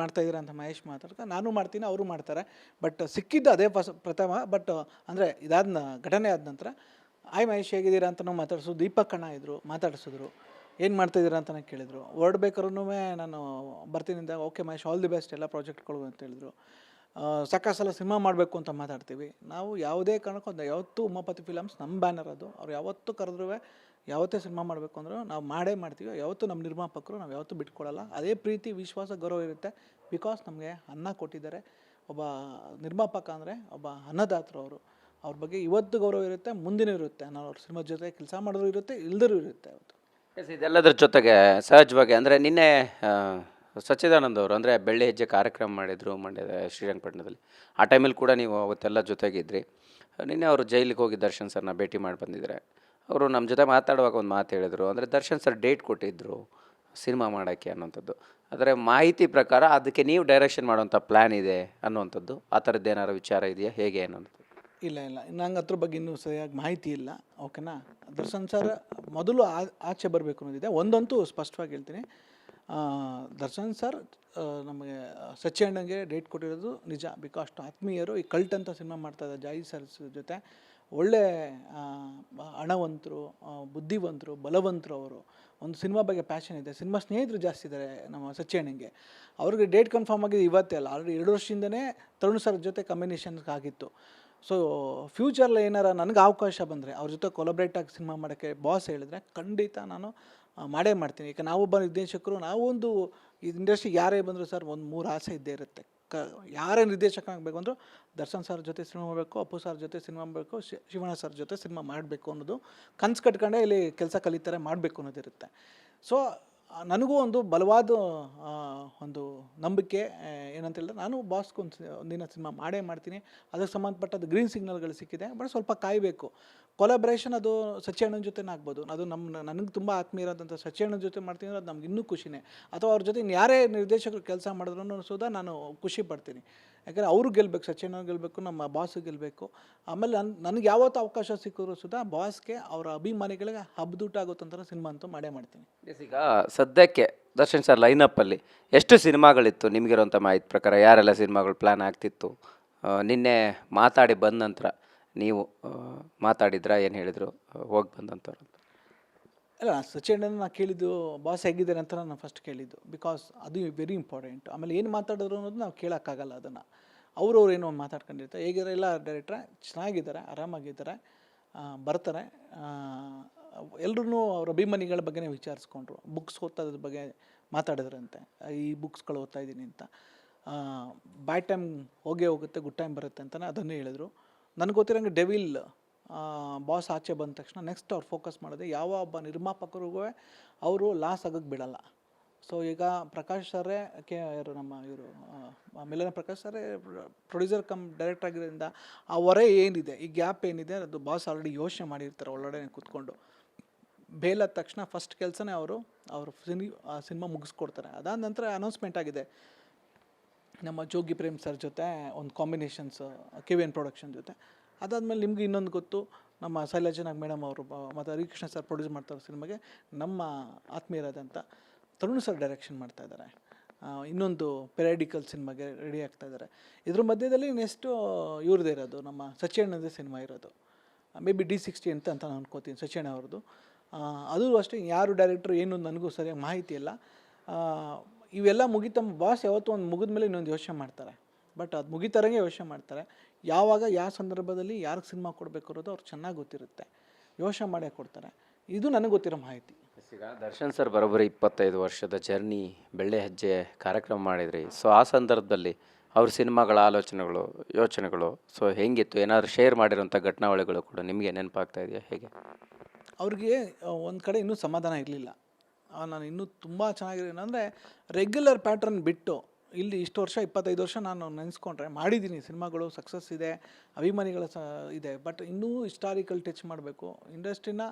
ಮಾಡ್ತಾ ಇದ್ದೀರಾ ಅಂತ ಮಹೇಶ್ ಮಾತಾಡ್ತಾರೆ ನಾನು ಮಾಡ್ತೀನಿ, ಅವರು ಮಾಡ್ತಾರೆ. ಬಟ್ ಸಿಕ್ಕಿದ್ದು ಅದೇ ಫಸ್, ಪ್ರಥಮ. ಬಟ್ ಅಂದರೆ ಇದಾದ ಘಟನೆ ಆದ ನಂತರ ಆಯ್ ಮಹೇಶ್, ಹೇಗಿದ್ದೀರಾ ಅಂತ ನಾವು ಮಾತಾಡಿಸು, ದೀಪಕ್ ಅಣ್ಣ ಇದ್ದರು ಮಾತಾಡಿಸಿದ್ರು. ಏನು ಮಾಡ್ತಾಯಿದ್ದೀರಾ ಅಂತ ಕೇಳಿದರು. ಹೊರಡ್ಬೇಕಾದ್ರೂ ನಾನು ಬರ್ತೀನಿ ಅಂದಾಗ okay Mahesh all the best ಎಲ್ಲ ಪ್ರಾಜೆಕ್ಟ್ಗಳು ಅಂತ ಹೇಳಿದ್ರು. ಸಲ ಸಿನಿಮಾ ಮಾಡಬೇಕು ಅಂತ ಮಾತಾಡ್ತೀವಿ. ನಾವು ಯಾವುದೇ ಕಾರಣಕ್ಕೂ ಒಂದು ಯಾವತ್ತೂ ಉಮಾಪತಿ ಫಿಲಮ್ಸ್ ನಮ್ಮ ಬ್ಯಾನರ್ ಅದು. ಅವ್ರು ಯಾವತ್ತೂ ಕರೆದ್ರೂ ಯಾವತ್ತೇ ಸಿನಿಮಾ ಮಾಡಬೇಕು ಅಂದರೂ ನಾವು ಮಾಡೇ ಮಾಡ್ತೀವಿ. ಯಾವತ್ತೂ ನಮ್ಮ ನಿರ್ಮಾಪಕರು ನಾವು ಯಾವತ್ತೂ ಬಿಟ್ಕೊಡಲ್ಲ. ಅದೇ ಪ್ರೀತಿ, ವಿಶ್ವಾಸ, ಗೌರವ ಇರುತ್ತೆ. ಬಿಕಾಸ್ ನಮಗೆ ಅನ್ನ ಕೊಟ್ಟಿದ್ದಾರೆ. ಒಬ್ಬ ನಿರ್ಮಾಪಕ ಅಂದರೆ ಒಬ್ಬ ಅನ್ನದಾತರು ಅವರು. ಅವ್ರ ಬಗ್ಗೆ ಇವತ್ತು ಗೌರವ ಇರುತ್ತೆ, ಮುಂದಿನ ಇರುತ್ತೆ. ನಾವು ಅವ್ರ ಸಿನಿಮಾ ಜೊತೆ ಕೆಲಸ ಮಾಡಿದ್ರು ಇರುತ್ತೆ ಇಲ್ದರೂ ಇರುತ್ತೆ ಅವತ್ತು. ಎಸ್ ಇದೆಲ್ಲದರ ಜೊತೆಗೆ ಸಹಜವಾಗಿ ಅಂದರೆ ನಿನ್ನೆ ಸಚ್ಚಿದಾನಂದ ಅವರು ಅಂದರೆ ಬೆಳ್ಳಿ ಹೆಜ್ಜೆ ಕಾರ್ಯಕ್ರಮ ಮಾಡಿದರು ಮಂಡ್ಯದ ಶ್ರೀರಂಗಪಟ್ಟಣದಲ್ಲಿ. ಆ ಟೈಮಲ್ಲಿ ಕೂಡ ನೀವು ಅವತ್ತೆಲ್ಲ ಜೊತೆಗಿದ್ರಿ. ನಿನ್ನೆ ಅವರು ಜೈಲಿಗೆ ಹೋಗಿ ದರ್ಶನ್ ಸರ್ನ ಭೇಟಿ ಮಾಡಿ ಬಂದಿದ್ದಾರೆ. ಅವರು ನಮ್ಮ ಜೊತೆ ಮಾತಾಡುವಾಗ ಒಂದು ಮಾತು ಹೇಳಿದರು. ಅಂದರೆ ದರ್ಶನ್ ಸರ್ ಡೇಟ್ ಕೊಟ್ಟಿದ್ದರು ಸಿನಿಮಾ ಮಾಡೋಕ್ಕೆ ಅನ್ನೋಂಥದ್ದು ಆದರೆ ಮಾಹಿತಿ ಪ್ರಕಾರ ಅದಕ್ಕೆ ನೀವು ಡೈರೆಕ್ಷನ್ ಮಾಡುವಂಥ ಪ್ಲ್ಯಾನ್ ಇದೆ ಅನ್ನುವಂಥದ್ದು. ಆ ಥರದ್ದು ಏನಾರು ವಿಚಾರ ಇದೆಯಾ? ಹೇಗೆ ಅನ್ನೋದು ಇಲ್ಲ ಇಲ್ಲ. ನಂಗೆ ಅದ್ರ ಬಗ್ಗೆ ಇನ್ನೂ ಸರಿಯಾಗಿ ಮಾಹಿತಿ ಇಲ್ಲ. ಓಕೆನಾ ದರ್ಶನ್ ಸರ್ ಮೊದಲು ಆಚೆ ಬರಬೇಕು ಅನ್ನೋದಿದೆ. ಒಂದಂತೂ ಸ್ಪಷ್ಟವಾಗಿ ಹೇಳ್ತೀನಿ. ದರ್ಶನ್ ಸರ್ ನಮಗೆ ನಮಗೆ ಅಣ್ಣಂಗೆ ಡೇಟ್ ಕೊಟ್ಟಿರೋದು ನಿಜ. ಬಿಕಾಸ್ ಆತ್ಮೀಯರು ಈ ಕಲ್ಟ್ ಅಂತ ಸಿನಿಮಾ ಮಾಡ್ತಾ ಇದ್ದಾರೆ. ಜಾಯಿ ಸರ್ ಜೊತೆ. ಒಳ್ಳೆ ಹಣವಂತರು ಬುದ್ಧಿವಂತರು, ಬಲವಂತರು ಅವರು. ಒಂದು ಸಿನಿಮಾ ಬಗ್ಗೆ ಪ್ಯಾಷನ್ ಇದೆ. ಸಿನಿಮಾ ಸ್ನೇಹಿತರು ಜಾಸ್ತಿ ಇದ್ದಾರೆ ನಮ್ಮ ಸಚ್ಚಣ್ಣಂಗೆ ಅವ್ರಿಗೆ ಡೇಟ್ ಕನ್ಫರ್ಮ್ ಆಗಿದೆ ಇವತ್ತೇ ಅಲ್ಲ. ಆಲ್ರೆಡಿ ಎರಡು ವರ್ಷದಿಂದನೇ ತರುಣ್ ಸರ್ ಜೊತೆ ಕಾಂಬಿನೇಷನ್ಗೆ ಆಗಿತ್ತು. ಸೊ ಫ್ಯೂಚರಲ್ಲಿ ಏನಾರ ನನಗೆ ಅವಕಾಶ ಬಂದರೆ, ಅವ್ರ ಜೊತೆ ಕೊಲಬ್ರೇಟ್ ಆಗಿ ಸಿನಿಮಾ ಮಾಡೋಕ್ಕೆ ಬಾಸ್ ಹೇಳಿದ್ರೆ ಖಂಡಿತ ನಾನು ಮಾಡೇ ಮಾಡ್ತೀನಿ. ಈಗ ನಾವೊಬ್ಬ ನಿರ್ದೇಶಕರು, ನಾವೊಂದು ಈ ಇಂಡಸ್ಟ್ರಿಗೆ ಯಾರೇ ಬಂದರೂ ಸರ್ ಒಂದು ಮೂರು ಆಸೆ ಇದ್ದೇ ಇರುತ್ತೆ. ಕ ಯಾರೇ ನಿರ್ದೇಶಕ ಆಗಬೇಕು ಅಂದರೂ ದರ್ಶನ್ ಸರ್ ಜೊತೆ ಸಿನಿಮಾ ಮಾಡಬೇಕು, ಅಪ್ಪು ಸರ್ ಜೊತೆ ಸಿನಿಮಾ ಮಾಡಬೇಕು ಶಿವಣ್ಣ ಸರ್ ಜೊತೆ ಸಿನಿಮಾ ಮಾಡಬೇಕು ಅನ್ನೋದು ಕನ್ಸು ಕಟ್ಕೊಂಡೇ ಇಲ್ಲಿ ಕೆಲಸ ಕಲಿತಾರೆ, ಮಾಡಬೇಕು ಅನ್ನೋದಿರುತ್ತೆ. ಸೊ ನನಗೂ ಒಂದು ಬಲವಾದ ಒಂದು ನಂಬಿಕೆ ಏನಂತ ಹೇಳಿದ್ರೆ ನಾನು ಬಾಸ್ಗೆ ಒಂದು ಒಂದಿನ ಸಿನಿಮಾ ಮಾಡೇ ಮಾಡ್ತೀನಿ. ಅದಕ್ಕೆ ಸಂಬಂಧಪಟ್ಟದ್ದು ಗ್ರೀನ್ ಸಿಗ್ನಲ್ಗಳು ಸಿಕ್ಕಿದೆ, ಬಟ್ ಸ್ವಲ್ಪ ಕಾಯಬೇಕು. ಕೊಲಾಬ್ರೇಷನ್ ಅದು ಸಚ್ಚಿಯಣ್ಣನ ಜೊತೆನೇ ಆಗ್ಬೋದು. ಅದು ನಮ್ಮ, ನನಗೆ ತುಂಬ ಆತ್ಮೀಯರಾದಂಥ ಸಚ್ಚಿಯಣ್ಣನ ಜೊತೆ ಮಾಡ್ತೀನಿ ಅದು ನಮ್ಗೆ ಇನ್ನೂ ಖುಷಿನೇ. ಅಥವಾ ಅವ್ರ ಜೊತೆ ಯಾರೇ ನಿರ್ದೇಶಕರು ಕೆಲಸ ಮಾಡಿದ್ರು ಸುದಾ ನಾನು ಖುಷಿ ಪಡ್ತೀನಿ. ಯಾಕಂದರೆ ಅವರು ಗೆಲ್ಲಬೇಕು ಸಚಿನ್ ಗೆಲ್ಲಬೇಕು ನಮ್ಮ ಬಾಸ್ ಗೆಲ್ಲಬೇಕು ಆಮೇಲೆ ನನ್ನ ನನಗೆ ಯಾವತ್ತು ಅವಕಾಶ ಸಿಕ್ಕಿದ್ರು ಸುದಾ ಬಾಸ್ಗೆ ಅವರ ಅಭಿಮಾನಿಗಳಿಗೆ ಹಬ್ದೂಟ ಆಗುತ್ತಂತ ಸಿನಿಮಾ ಅಂತೂ ಮಾಡೇ ಮಾಡ್ತೀನಿ. ಈಗ ಸದ್ಯಕ್ಕೆ ದರ್ಶನ್ ಸರ್ ಲೈನಪ್ಪಲ್ಲಿ ಎಷ್ಟು ಸಿನಿಮಾಗಳಿತ್ತು ನಿಮಗಿರುವಂಥ ಮಾಹಿತಿ ಪ್ರಕಾರ? ಯಾರೆಲ್ಲ ಸಿನಿಮಾಗಳು ಪ್ಲ್ಯಾನ್ ಆಗ್ತಿತ್ತು? ನಿನ್ನೆ ಮಾತಾಡಿ ಬಂದ ನಂತರ ನೀವು ಮಾತಾಡಿದ್ರ? ಏನು ಹೇಳಿದರು? ಹೋಗಿ ಬಂದಂಥವ್ರು ಅಲ್ಲ, ಸಚಿನ್ ಕೇಳಿದ್ದು ಬಾಸ್ ಹೇಗಿದ್ದಾರೆ ಅಂತ ನಾನು ಫಸ್ಟ್ ಕೇಳಿದ್ದು. ಬಿಕಾಸ್ ಅದು ವೆರಿ ಇಂಪಾರ್ಟೆಂಟ್ ಆಮೇಲೆ ಏನು ಮಾತಾಡಿದ್ರು ಅನ್ನೋದು ನಾವು ಕೇಳೋಕ್ಕಾಗಲ್ಲ ಅದನ್ನು. ಅವ್ರವ್ರು ಏನೋ ಒಂದು ಮಾತಾಡ್ಕೊಂಡಿರ್ತಾರೆ. ಹೇಗಿದ್ದಾರೆ? ಎಲ್ಲ ಡೈರೆಕ್ಟ್ರೆ ಚೆನ್ನಾಗಿದ್ದಾರೆ, ಆರಾಮಾಗಿದ್ದಾರೆ ಬರ್ತಾರೆ. ಎಲ್ಲರೂ ಅವ್ರ ಅಭಿಮಾನಿಗಳ ಬಗ್ಗೆನೇ ವಿಚಾರಿಸ್ಕೊಂಡ್ರು. ಬುಕ್ಸ್ ಓದ್ತೋದ್ರ ಬಗ್ಗೆ ಮಾತಾಡಿದ್ರಂತೆ. ಈ ಬುಕ್ಸ್ಗಳು ಓದ್ತಾ ಇದ್ದೀನಿ ಅಂತ. ಬ್ಯಾಡ್ ಟೈಮ್ ಹೋಗೇ ಹೋಗುತ್ತೆ ಗುಡ್ ಟೈಮ್ ಬರುತ್ತೆ ಅಂತಲೇ ಅದನ್ನೇ ಹೇಳಿದ್ರು. ನನಗೆ ಗೊತ್ತಿರೋಂಗೆ ಡೆವಿಲ್ ಬಾಸ್ ಆಚೆ ಬಂದ ತಕ್ಷಣ ನೆಕ್ಸ್ಟ್ ಅವ್ರು ಫೋಕಸ್ ಮಾಡಿದೆ ಯಾವ ಒಬ್ಬ ನಿರ್ಮಾಪಕರಿಗೂ ಅವರು ಲಾಸ್ ಆಗೋಕ್ಕೆ ಬಿಡಲ್ಲ. ಸೊ ಈಗ ಪ್ರಕಾಶ್ ಸರೇ ಕೆ ಇವರು ನಮ್ಮ ಇವರು ಮಿಲನ ಪ್ರಕಾಶ್ ಸರೇ ಪ್ರೊಡ್ಯೂಸರ್ ಕಮ್ ಡೈರೆಕ್ಟರ್ ಆಗಿರೋದ್ರಿಂದ ಆ ಹೊರೆ ಏನಿದೆ, ಈ ಗ್ಯಾಪ್ ಏನಿದೆ, ಅದು ಬಾಸ್ ಆಲ್ರೆಡಿ ಯೋಚನೆ ಮಾಡಿರ್ತಾರೆ ಒಳಗಡೆ ಕೂತ್ಕೊಂಡು. ಬೇಲಾದ ತಕ್ಷಣ ಫಸ್ಟ್ ಕೆಲಸನೇ ಅವರು ಅವರು ಸಿನಿ ಸಿನಿಮಾ ಮುಗಿಸ್ಕೊಡ್ತಾರೆ. ಅದಾದ ನಂತರ ಅನೌನ್ಸ್ಮೆಂಟ್ ಆಗಿದೆ. ನಮ್ಮ ಜೋಗಿ ಪ್ರೇಮ್ ಸರ್ ಜೊತೆ ಒಂದು combinations K V N production ಜೊತೆ. ಅದಾದಮೇಲೆ ನಿಮ್ಗೆ ಇನ್ನೊಂದು ಗೊತ್ತು, ನಮ್ಮ ಸೈಲಜನಾಗ್ ಮೇಡಮ್ ಅವರು ಮತ್ತು ಹರಿಕೃಷ್ಣ ಸರ್ ಪ್ರೊಡ್ಯೂಸ್ ಮಾಡ್ತಾರೆ ಸಿನಿಮಾಗೆ, ನಮ್ಮ ಆತ್ಮೀಯರಾದಂಥ ತರುಣ್ ಸರ್ ಡೈರೆಕ್ಷನ್ ಮಾಡ್ತಾ ಇದ್ದಾರೆ ಇನ್ನೊಂದು ಪೆರಾಡಿಕಲ್ ಸಿನಿಮಾಗೆ ರೆಡಿ ಆಗ್ತಾ ಇದ್ದಾರೆ ಇದ್ರ ಮಧ್ಯದಲ್ಲಿ ನೆಕ್ಸ್ಟು ಇವ್ರದ್ದೇ ಇರೋದು, ನಮ್ಮ ಸಚಿಣ್ಣದೇ ಸಿನಿಮಾ ಇರೋದು. ಮೇ ಬಿ ಡಿ ಸಿಕ್ಸ್ಟಿ ಅಂತ ಅಂತ ನಾನು ಅನ್ಕೋತೀನಿ ಸಚಿನ್ ಅವ್ರದ್ದು ಅದು ಅಷ್ಟೇ, ಯಾರು ಡೈರೆಕ್ಟ್ರು ಏನು ನನಗೂ ಸರಿಯಾಗಿ ಮಾಹಿತಿ ಇಲ್ಲ. ಇವೆಲ್ಲ ಮುಗಿತ ಬಾಸ್ ಯಾವತ್ತೂ ಒಂದು ಮುಗಿದ ಮೇಲೆ ಇನ್ನೊಂದು ಯೋಚನೆ ಮಾಡ್ತಾರೆ. ಬಟ್ ಅದು ಮುಗಿತಾರಂಗೆ ಯೋಚನೆ ಮಾಡ್ತಾರೆ. ಯಾವಾಗ, ಯಾವ ಸಂದರ್ಭದಲ್ಲಿ, ಯಾರಿಗೆ ಸಿನಿಮಾ ಕೊಡಬೇಕು ಅನ್ನೋದು ಅವ್ರು ಚೆನ್ನಾಗಿ ಗೊತ್ತಿರುತ್ತೆ. ಯೋಚನೆ ಮಾಡೇ ಕೊಡ್ತಾರೆ. ಇದು ನನಗೆ ಗೊತ್ತಿರೋ ಮಾಹಿತಿ. ಈಗ ದರ್ಶನ್ ಸರ್ ಬರೋಬ್ಬರಿ ಇಪ್ಪತ್ತೈದು ವರ್ಷದ ಜರ್ನಿ, ಬೆಳ್ಳೆ ಹೆಜ್ಜೆ ಕಾರ್ಯಕ್ರಮ ಮಾಡಿದ್ರಿ. ಸೊ ಆ ಸಂದರ್ಭದಲ್ಲಿ ಅವ್ರ ಸಿನಿಮಾಗಳ ಆಲೋಚನೆಗಳು, ಯೋಚನೆಗಳು ಸೊ ಹೆಂಗಿತ್ತು? ಏನಾದರೂ ಶೇರ್ ಮಾಡಿರೋಂಥ ಘಟನಾವಳಿಗಳು ಕೂಡ ನಿಮಗೆ ನೆನಪಾಗ್ತಾ ಇದೆಯಾ? ಹೇಗೆ? ಅವ್ರಿಗೆ ಒಂದು ಕಡೆ ಇನ್ನೂ ಸಮಾಧಾನ ಇರಲಿಲ್ಲ. ನಾನು ಇನ್ನೂ ತುಂಬ ಚೆನ್ನಾಗಿರೋ ಅಂದರೆ ರೆಗ್ಯುಲರ್ ಪ್ಯಾಟ್ರನ್ ಬಿಟ್ಟು ಇಲ್ಲಿ ಇಷ್ಟು ವರ್ಷ, ಇಪ್ಪತ್ತೈದು ವರ್ಷ ನಾನು ನೆನೆಸ್ಕೊಂಡ್ರೆ ಮಾಡಿದ್ದೀನಿ ಸಿನಿಮಾಗಳು ಸಕ್ಸಸ್ ಇದೆ, ಅಭಿಮಾನಿಗಳ ಸ, ಇದೆ. ಬಟ್ ಇನ್ನೂ ಹಿಸ್ಟಾರಿಕಲ್ ಟಚ್ ಮಾಡಬೇಕು. ಇಂಡಸ್ಟ್ರಿನ